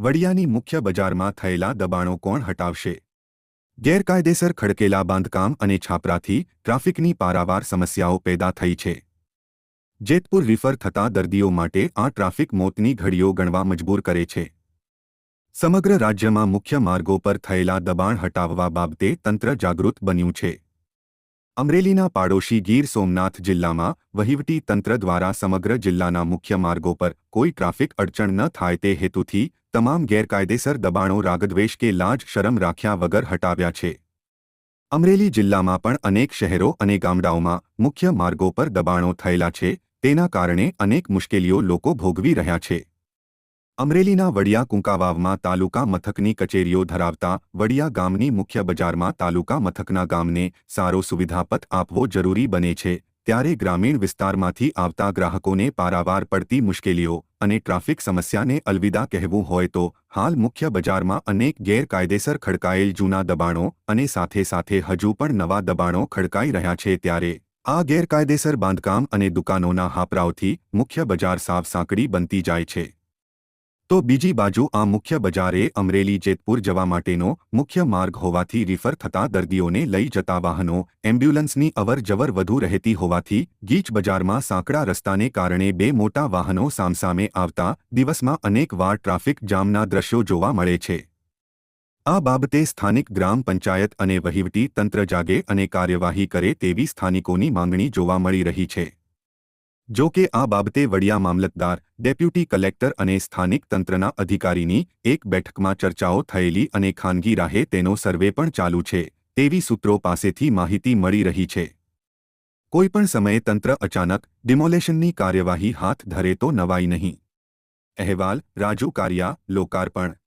વડિયાની મુખ્ય બજારમાં થયેલા દબાણો કોણ હટાવશે? ગેરકાયદેસર ખડકેલા બાંધકામ અને છાપરાથી ટ્રાફિકની પારાવાર સમસ્યાઓ પેદા થઈ છે. જેતપુર રિફર થતા દર્દીઓ માટે આ ટ્રાફિક મોતની ઘડીઓ ગણવા મજબૂર કરે છે. સમગ્ર રાજ્યમાં મુખ્ય માર્ગો પર થયેલા દબાણ હટાવવા બાબતે તંત્ર જાગૃત બન્યું છે. અમરેલીના પાડોશી ગીર સોમનાથ જિલ્લામાં વહીવટી તંત્ર દ્વારા સમગ્ર જિલ્લાના મુખ્ય માર્ગો પર કોઈ ટ્રાફિક અડચણ ન થાય તે હેતુથી તમામ ગેરકાયદેસર દબાણો રાગદ્વેષ કે લાજ શરમ રાખ્યા વગર હટાવ્યા છે. અમરેલી જિલ્લામાં પણ અનેક શહેરો અને ગામડાઓમાં મુખ્ય માર્ગો પર દબાણો થયેલા છે, તેના કારણે અનેક મુશ્કેલીઓ લોકો ભોગવી રહ્યા છે. અમરેલીના વડિયા કુંકાવાવમાં તાલુકા મથકની કચેરીઓ ધરાવતા વડિયા ગામની મુખ્ય બજારમાં તાલુકા મથકના ગામને સારો સુવિધાપથ આપવો જરૂરી બને છે, ત્યારે ગ્રામીણ વિસ્તારમાંથી આવતા ગ્રાહકોને પારાવાર પડતી મુશ્કેલીઓ અને ટ્રાફિક સમસ્યાને અલવિદા કહેવું હોય તો, હાલ મુખ્ય બજારમાં અનેક ગેરકાયદેસર ખડકાયેલ જૂના દબાણો અને સાથે સાથે હજુ પણ નવા દબાણો ખડકાઈ રહ્યા છે ત્યારે, આ ગેરકાયદેસર બાંધકામ અને દુકાનોના હાપરાઓથી મુખ્ય બજાર સાફ સાંકડી બનતી જાય છે. તો બીજી બાજુ આ મુખ્ય બજારે અમરેલી જેતપુર જવા માટેનો મુખ્ય માર્ગ હોવાથી રિફર થતા દર્દીઓને લઈ જતા વાહનો એમ્બ્યુલન્સની અવરજવર વધુ રહેતી હોવાથી ગીચ બજારમાં સાંકડા રસ્તાને કારણે બે મોટા વાહનો સામસામે આવતા દિવસમાં અનેકવાર ટ્રાફિક જામના દ્રશ્યો જોવા મળે છે. આ બાબતે સ્થાનિક ગ્રામ પંચાયત અને વહીવટી તંત્ર જાગે અને કાર્યવાહી કરે તેવી સ્થાનિકોની માંગણી જોવા મળી રહી છે. જો કે આ બાબતે વડિયા મામલતદાર, ડેપ્યુટી કલેક્ટર અને સ્થાનિક તંત્રના અધિકારીની એક બેઠકમાં ચર્ચાઓ થયેલી અને ખાનગી રાહે તેનો સર્વે પણ ચાલુ છે, તેવી સૂત્રો પાસેથી માહિતી મળી રહી છે. કોઈપણ સમયે તંત્ર અચાનક ડિમોલેશનની કાર્યવાહી હાથ ધરે તો નવાઈ નહીં. અહેવાલ, રાજુ કારિયા, લોકાર્પણ.